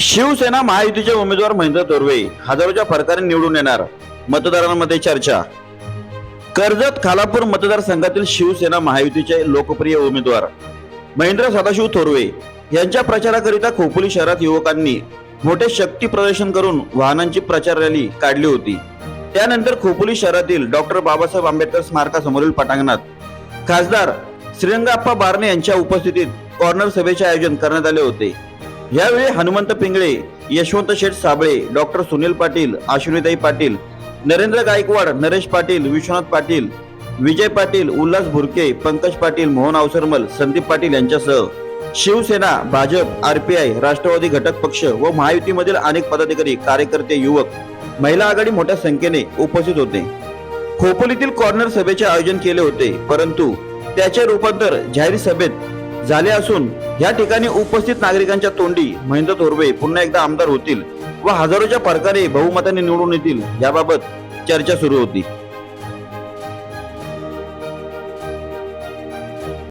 शिवसेना महायुतीचे उमेदवार महेंद्र तोरवे हजारोच्या फरकाने निवडून येणार मतदारांमध्ये चर्चा. कर्जत खालापूर मतदारसंघातील शिवसेना महायुतीचे लोकप्रिय उमेदवार महेंद्र सदाशिव थोरवे यांच्या प्रचाराकरिता खोपोली शहरात युवकांनी मोठे शक्ती प्रदर्शन करून वाहनांची प्रचार रॅली काढली होती. त्यानंतर खोपोली शहरातील डॉक्टर बाबासाहेब आंबेडकर स्मारकासमोरील पटांगणात खासदार श्रीरंगाप्पा बारणे यांच्या उपस्थितीत कॉर्नर सभेचे आयोजन करण्यात आले होते. यावेळी हनुमंत पिंगळे यशवंत शेठ साबळे डॉक्टर सुनील पाटील आश्विनीताई पाटील नरेंद्र गायकवाड नरेश पाटील विश्वनाथ पाटील विजय पाटील उल्हास भुरके पंकज पाटील मोहन अवसरमल संदीप पाटील यांच्यासह शिवसेना भाजप आरपीआय राष्ट्रवादी घटक पक्ष व महायुतीमधील अनेक पदाधिकारी कार्यकर्ते युवक महिला आघाडी मोठ्या संख्येने उपस्थित होते. खोपोलीतील कॉर्नर सभेचे आयोजन केले होते परंतु त्याचे रूपांतर जाहीर सभेत झाले असून या ठिकाणी उपस्थित नागरिकांच्या तोंडी महेंद्र थोरवे पुन्हा एकदा आमदार होतील व हजारोच्या फरकाने बहुमताने निवडून येतील. याबाबत चर्चा सुरू होती.